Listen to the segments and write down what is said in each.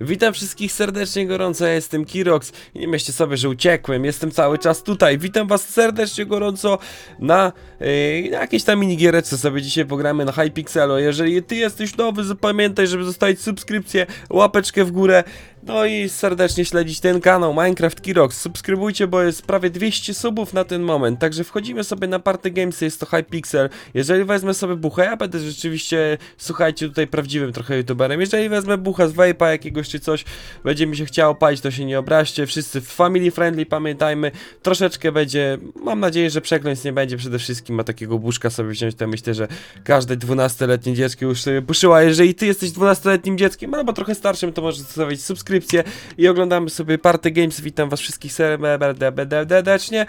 Witam wszystkich serdecznie gorąco, ja jestem Kirox i nie myślcie sobie, że uciekłem, jestem cały czas tutaj. Witam was serdecznie gorąco na, yy, na jakiejś tam minigiereczce sobie dzisiaj pogramy na Hypixelu. Jeżeli ty jesteś nowy, zapamiętaj, żeby zostawić subskrypcję, łapeczkę w górę, no i serdecznie śledzić ten kanał Minecraft Kirox. Subskrybujcie, bo jest prawie 200 subów na ten moment, także wchodzimy sobie na Party Games, jest to Hypixel. Jeżeli wezmę sobie buchę, ja będę rzeczywiście, słuchajcie, tutaj prawdziwym trochę youtuberem. Jeżeli wezmę bucha z vape'a jakiegoś czy coś, będzie mi się chciało palić, to się nie obraźcie. Wszyscy family friendly, pamiętajmy. Troszeczkę będzie, mam nadzieję, że przeklęć nie będzie przede wszystkim, a takiego buszka sobie wziąć, to myślę, że każde 12-letnie dziecko już sobie puszyła. Jeżeli ty jesteś 12-letnim dzieckiem, albo trochę starszym, to możesz zostawić subskrypcję i oglądamy sobie Party Games. Witam was wszystkich serdecznie.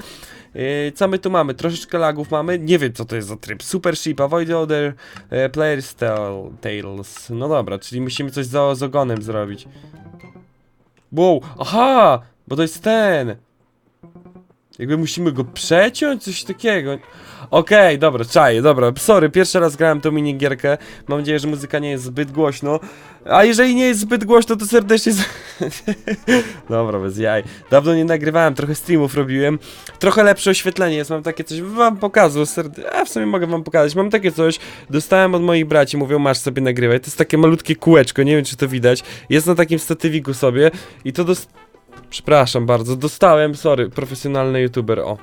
Yy, Co my tu mamy? Troszeczkę lagów mamy. Nie wiem co to jest za tryb. Super Ship, Avoid Order, e, Players Tale- Tales. No dobra, czyli musimy coś z, z ogonem zrobić. Wow, aha! Bo to jest ten. Jakby musimy go przeciąć, coś takiego. Okej, dobra, czaję, dobra, sorry, pierwszy raz grałem tą minigierkę. Mam nadzieję, że muzyka nie jest zbyt głośno. A jeżeli nie jest zbyt głośno, to serdecznie. z- dobra, bez jaj. Dawno nie nagrywałem, trochę streamów robiłem. Trochę lepsze oświetlenie jest, mam takie coś. Wam pokazał, serd... a w sumie mogę wam pokazać. Mam takie coś, dostałem od moich braci, mówią, masz sobie nagrywaj. To jest takie malutkie kółeczko, nie wiem czy to widać. Jest na takim statywiku sobie i to dos... Przepraszam bardzo, dostałem, sorry, profesjonalny youtuber, o.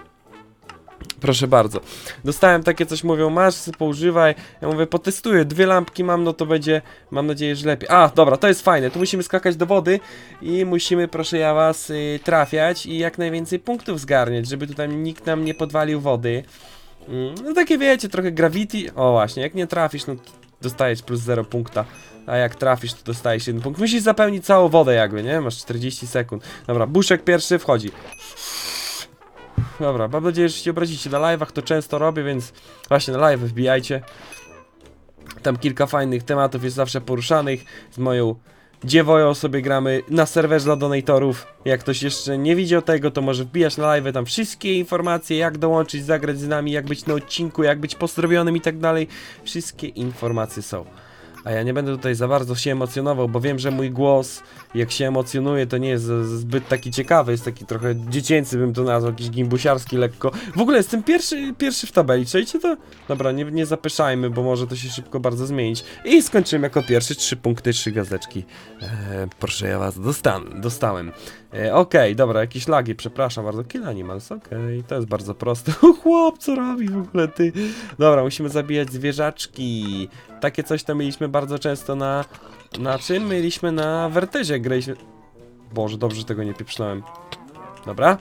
Proszę bardzo. Dostałem takie coś, mówią, masz, poużywaj. Ja mówię, potestuję, dwie lampki mam, no to będzie, mam nadzieję, że lepiej. A, dobra, to jest fajne, tu musimy skakać do wody i musimy, proszę ja was, y, trafiać i jak najwięcej punktów zgarniać, żeby tutaj nikt nam nie podwalił wody. Mm, No takie wiecie, trochę gravity. O właśnie, jak nie trafisz, no to dostajesz plus 0 punkta. A jak trafisz, to dostajesz 1 punkt. Musisz zapełnić całą wodę jakby, nie? Masz 40 sekund. Dobra, buszek pierwszy wchodzi. Dobra, mam nadzieję, że się obrazicie. Na live'ach to często robię, więc właśnie na live wbijajcie. Tam kilka fajnych tematów jest zawsze poruszanych. Z moją dziewoją sobie gramy na serwerze dla donatorów. Jak ktoś jeszcze nie widział tego, to może wbijać na live tam wszystkie informacje, jak dołączyć, zagrać z nami, jak być na odcinku, jak być pozdrowionym i tak dalej. Wszystkie informacje są. A ja nie będę tutaj za bardzo się emocjonował, bo wiem, że mój głos, jak się emocjonuje, to nie jest zbyt taki ciekawy, jest taki trochę dziecięcy, bym to nazwał, jakiś gimbusiarski lekko. W ogóle jestem pierwszy, pierwszy w tabeli, czujecie to? Dobra, nie, nie zapyszajmy, bo może to się szybko bardzo zmienić. I skończymy jako pierwszy, trzy punkty, trzy gazeczki. E, proszę ja was, dostan, dostałem. E, Okej, dobra, jakieś lagi, przepraszam bardzo. Kill Animals, okej, to jest bardzo proste. Chłop, co robi w ogóle ty? Dobra, musimy zabijać zwierzaczki. Takie coś to mieliśmy bardzo często na... Na czym? Mieliśmy na Wertezie, graliśmy... Boże, dobrze że tego nie pieprznąłem. Dobra.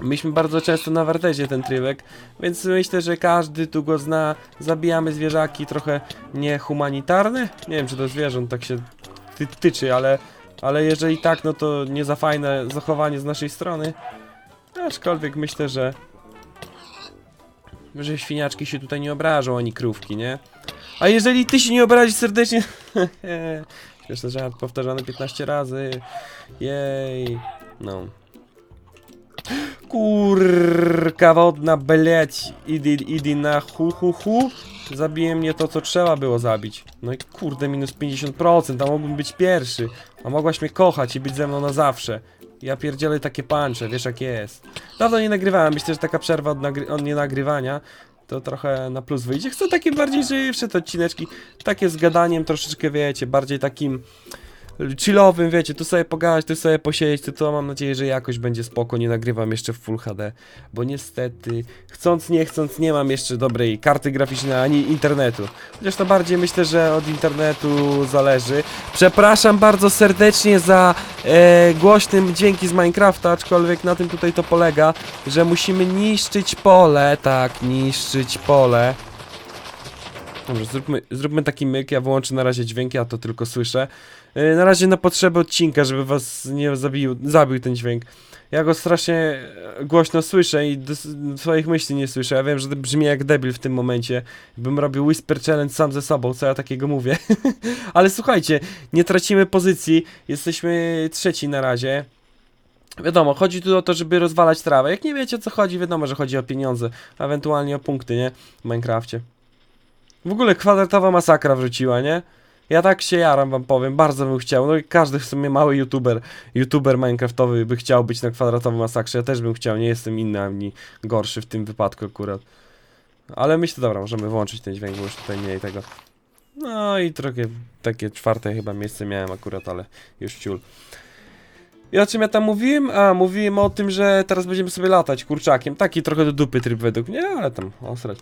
Mieliśmy bardzo często na Wertezie ten trybek, więc myślę, że każdy tu go zna. Zabijamy zwierzaki trochę niehumanitarne. Nie wiem, czy to zwierząt tak się ty tyczy, ale... Ale jeżeli tak, no to nie za fajne zachowanie z naszej strony. Aczkolwiek myślę, że... Że świniaczki się tutaj nie obrażą, ani krówki, nie? A jeżeli ty się nie obrazisz serdecznie... Śmieszny żart powtarzany 15 razy. Jej. No. Kurka wodna, bleć. Idi, idi na hu hu hu. Zabije mnie to, co trzeba było zabić. No i kurde, minus 50%, a mógłbym być pierwszy. A mogłaś mnie kochać i być ze mną na zawsze. Ja pierdzielę takie pancze, wiesz jak jest. Dawno nie nagrywałem, myślę, że taka przerwa od, nagry od nienagrywania to trochę na plus wyjdzie. Chcę takie bardziej żywsze te odcineczki, takie z gadaniem troszeczkę, wiecie, bardziej takim chillowym, wiecie, tu sobie pogadać, tu sobie posiedzieć, to, to mam nadzieję, że jakoś będzie spoko, nie nagrywam jeszcze w Full HD, bo niestety, chcąc nie chcąc, nie mam jeszcze dobrej karty graficznej ani internetu. Chociaż to bardziej myślę, że od internetu zależy. Przepraszam bardzo serdecznie za e, głośnym dźwięki z Minecrafta, aczkolwiek na tym tutaj to polega, że musimy niszczyć pole, tak, niszczyć pole. Dobrze, zróbmy, zróbmy taki myk, ja wyłączę na razie dźwięki, a to tylko słyszę. Yy, na razie na potrzeby odcinka, żeby was nie zabił, zabił ten dźwięk. Ja go strasznie e, głośno słyszę i dos- swoich myśli nie słyszę. Ja wiem, że brzmi jak debil w tym momencie. Bym robił Whisper Challenge sam ze sobą, co ja takiego mówię. Ale słuchajcie, nie tracimy pozycji, jesteśmy trzeci na razie. Wiadomo, chodzi tu o to, żeby rozwalać trawę. Jak nie wiecie o co chodzi, wiadomo, że chodzi o pieniądze, ewentualnie o punkty, nie? W Minecrafcie. W ogóle kwadratowa masakra wróciła, nie? Ja tak się jaram, wam powiem, bardzo bym chciał. No i każdy w sumie mały youtuber, youtuber minecraftowy by chciał być na kwadratowym masakrze. Ja też bym chciał, nie jestem inny ani gorszy w tym wypadku akurat. Ale myślę, dobra, możemy włączyć ten dźwięk, bo już tutaj mniej tego. No i trochę takie czwarte chyba miejsce miałem akurat, ale już ciul. I o czym ja tam mówiłem? A, mówiłem o tym, że teraz będziemy sobie latać kurczakiem. Taki trochę do dupy tryb według mnie, ale tam osrać.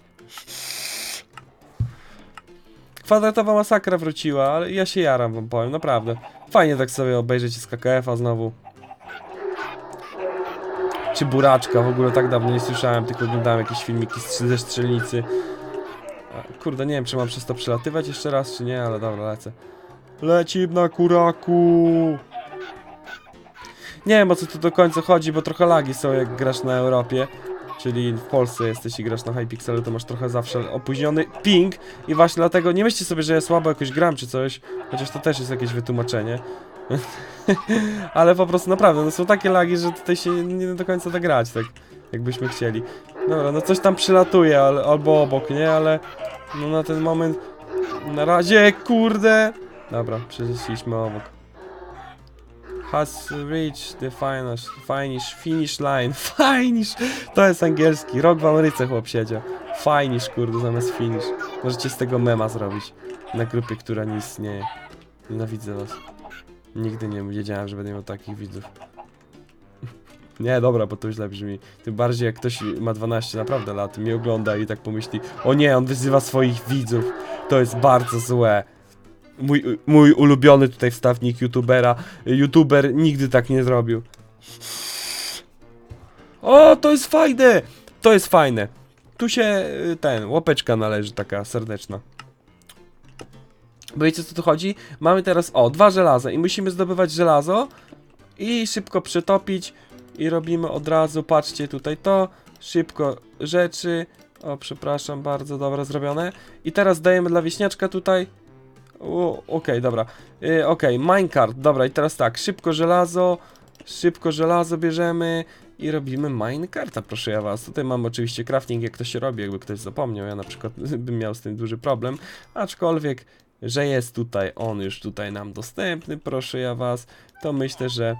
Kwadratowa masakra wróciła, ale ja się jaram wam powiem, naprawdę. Fajnie tak sobie obejrzeć z KKF-a znowu. Czy buraczka, w ogóle tak dawno nie słyszałem, tylko oglądałem jakieś filmiki ze strzelnicy. Kurde, nie wiem czy mam przez to przelatywać jeszcze raz, czy nie, ale dobra, lecę. Leci na kuraku! Nie wiem o co tu do końca chodzi, bo trochę lagi są jak grasz na Europie. Czyli w Polsce jesteś i grasz na Hypixelu, to masz trochę zawsze opóźniony ping i właśnie dlatego nie myślcie sobie, że ja słabo jakoś gram czy coś, chociaż to też jest jakieś wytłumaczenie. Ale po prostu naprawdę, no są takie lagi, że tutaj się nie do końca da grać, tak jakbyśmy chcieli. Dobra, no coś tam przylatuje albo obok, nie? Ale no na ten moment na razie, kurde! Dobra, przeszliśmy obok. Has reached the finish, finish, finish line. Finish! To jest angielski. Rok w Ameryce chłop siedział. Finish, kurde, zamiast finish. Możecie z tego mema zrobić. Na grupie, która nie istnieje. Nienawidzę was. Nigdy nie wiedziałem, że będę miał takich widzów. Nie, dobra, bo to źle brzmi. Tym bardziej jak ktoś ma 12 naprawdę lat mnie ogląda i tak pomyśli O nie, on wyzywa swoich widzów. To jest bardzo złe. Mój, mój ulubiony tutaj wstawnik youtubera. Youtuber nigdy tak nie zrobił. O, to jest fajne! To jest fajne. Tu się y, ten, łapeczka należy taka serdeczna. Bo wiecie co tu chodzi? Mamy teraz, o, dwa żelaza i musimy zdobywać żelazo i szybko przetopić i robimy od razu, patrzcie tutaj to, szybko rzeczy, o przepraszam, bardzo dobra zrobione i teraz dajemy dla wieśniaczka tutaj, okej, dobra, y, okej, minecart, dobra i teraz tak, szybko żelazo, szybko żelazo bierzemy i robimy minecarta, proszę ja was. Tutaj mam oczywiście crafting, jak to się robi, jakby ktoś zapomniał. Ja na przykład bym miał z tym duży problem, aczkolwiek, że jest tutaj on już tutaj nam dostępny, proszę ja was, to myślę, że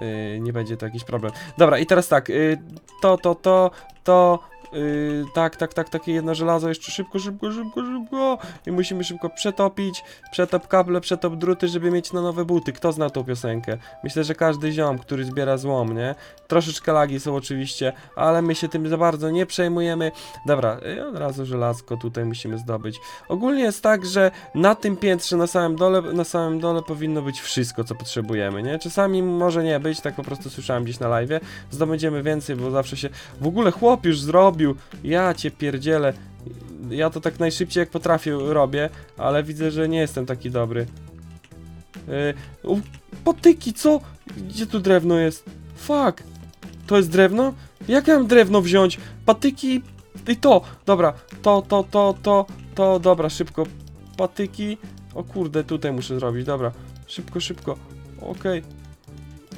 yy, nie będzie to jakiś problem. Dobra, i teraz tak, yy, to, to, to, to, yy, tak, tak, tak, takie jedno żelazo, jeszcze szybko, szybko, szybko, szybko i musimy szybko przetopić, przetop kable, przetop druty, żeby mieć na nowe buty. Kto zna tą piosenkę? Myślę, że każdy ziom, który zbiera złom, nie? Troszeczkę lagi są oczywiście, ale my się tym za bardzo nie przejmujemy. Dobra, i od razu żelazko tutaj musimy zdobyć. Ogólnie jest tak, że na tym piętrze, na samym dole, na samym dole powinno być wszystko, co potrzebujemy, nie? Czasami może nie być, tak po prostu słyszałem gdzieś na live. Zdobędziemy więcej, bo zawsze się... W ogóle chłop już zrobił. Ja cię pierdzielę. Ja to tak najszybciej jak potrafię robię, ale widzę, że nie jestem taki dobry. Yy, patyki, co? Gdzie tu drewno jest? Fuck. To jest drewno? Jak ja mam drewno wziąć? Patyki i to. Dobra, to, to, to, to, to, dobra, szybko. Patyki. O kurde, tutaj muszę zrobić, dobra. Szybko, szybko. Okej.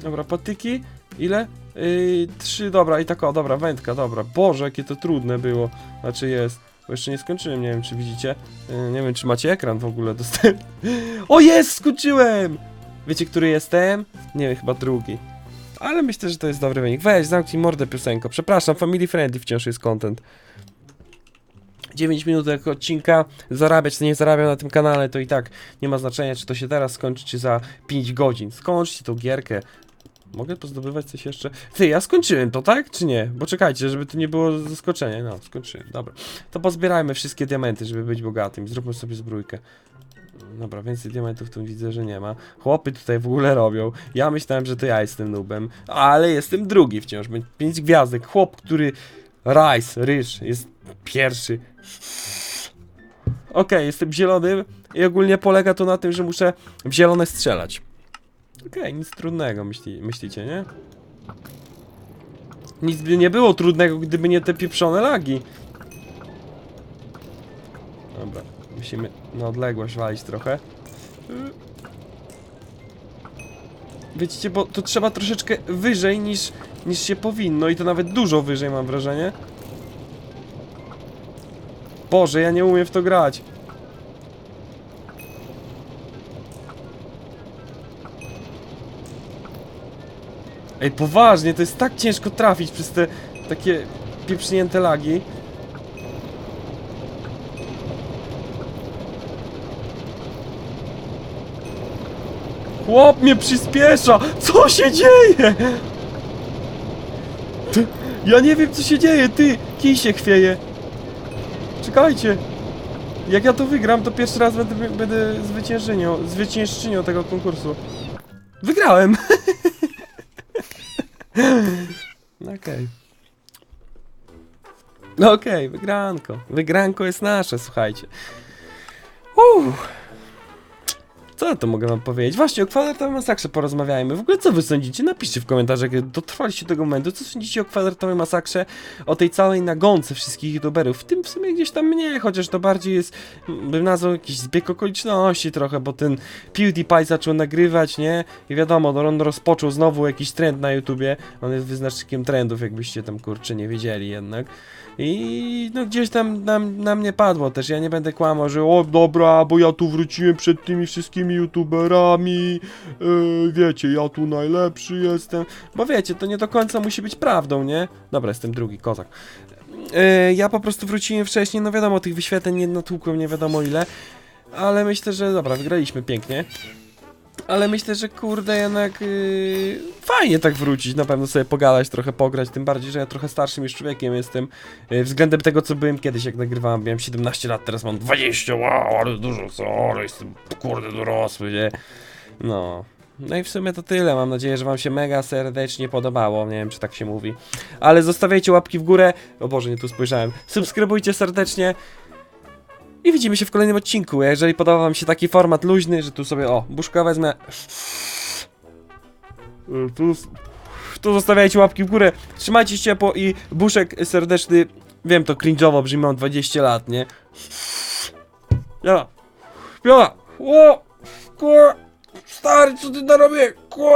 Dobra, patyki. Ile? Yy, trzy, dobra, i tak, o, dobra, wędka, dobra. Boże, jakie to trudne było. Znaczy jest. Bo jeszcze nie skończyłem, nie wiem czy widzicie. Yy, nie wiem czy macie ekran w ogóle dostępny. O jest, skończyłem! Wiecie, który jestem? Nie wiem, chyba drugi. Ale myślę, że to jest dobry wynik. Weź, zamknij mordę piosenko. Przepraszam, family friendly wciąż jest content. 9 minut odcinka, zarabiać nie zarabiam na tym kanale, to i tak nie ma znaczenia, czy to się teraz skończy, czy za 5 godzin. Skończcie tą gierkę. Mogę pozdobywać coś jeszcze? Ty, ja skończyłem to, tak? Czy nie? Bo czekajcie, żeby to nie było zaskoczenie. No, skończyłem, dobra. To pozbierajmy wszystkie diamenty, żeby być bogatym. Zróbmy sobie zbrójkę. Dobra, więcej diamentów tu widzę, że nie ma. Chłopy tutaj w ogóle robią. Ja myślałem, że to ja jestem nubem, ale jestem drugi wciąż. Pięć gwiazdek. Chłop, który... Rice, ryż, jest pierwszy. Okej, jestem zielonym i ogólnie polega to na tym, że muszę w zielone strzelać. Okej, nic trudnego, myśli, myślicie, nie? Nic by nie było trudnego, gdyby nie te pieprzone lagi. Dobra, musimy na odległość walić trochę. Wiecie, bo to trzeba troszeczkę wyżej niż, niż się powinno i to nawet dużo wyżej mam wrażenie. Boże, ja nie umiem w to grać. Ej, poważnie, to jest tak ciężko trafić przez te takie pieprznięte lagi. Chłop mnie przyspiesza! Co się dzieje? Ty, ja nie wiem co się dzieje, ty! Kij się chwieje. Czekajcie. Jak ja to wygram, to pierwszy raz będę, będę zwyciężczynią, zwyciężczynią tego konkursu. Wygrałem! No Okej. No okej, wygranko. Wygranko jest nasze, słuchajcie. Uff. Co ja to mogę wam powiedzieć? Właśnie, o kwadratowej masakrze porozmawiajmy. W ogóle co wy sądzicie? Napiszcie w komentarzach, jak dotrwaliście do tego momentu. Co sądzicie o kwadratowej masakrze? O tej całej nagonce wszystkich youtuberów. W tym w sumie gdzieś tam mnie, chociaż to bardziej jest, mm, bym nazwał jakiś zbieg okoliczności trochę, bo ten PewDiePie zaczął nagrywać, nie? I wiadomo, no on rozpoczął znowu jakiś trend na YouTubie. On jest wyznacznikiem trendów, jakbyście tam kurczę nie wiedzieli jednak. I no gdzieś tam na, na mnie padło też, ja nie będę kłamał, że o dobra, bo ja tu wróciłem przed tymi wszystkimi youtuberami, yy, wiecie, ja tu najlepszy jestem, bo wiecie, to nie do końca musi być prawdą, nie? Dobra, jestem drugi, kozak. Yy, ja po prostu wróciłem wcześniej, no wiadomo, tych wyświetleń nie natłukłem nie wiadomo ile, ale myślę, że dobra, wygraliśmy pięknie. Ale myślę, że kurde jednak yy, fajnie tak wrócić, na pewno sobie pogadać, trochę pograć, tym bardziej, że ja trochę starszym już człowiekiem jestem yy, względem tego co byłem kiedyś jak nagrywałem, miałem 17 lat, teraz mam 20, wow, ale dużo co, ale jestem kurde dorosły, nie? No. No i w sumie to tyle, mam nadzieję, że wam się mega serdecznie podobało, nie wiem czy tak się mówi. Ale zostawiajcie łapki w górę, o Boże, nie tu spojrzałem, subskrybujcie serdecznie, i widzimy się w kolejnym odcinku. Jeżeli podoba wam się taki format luźny, że tu sobie, o, buszka wezmę. Y, Tu, tu zostawiajcie łapki w górę. Trzymajcie się ciepło i buszek serdeczny. Wiem, to cringe'owo brzmi, mam 20 lat, nie? Ja. Ja. O! Kur... Stary, co ty narobię? Kur...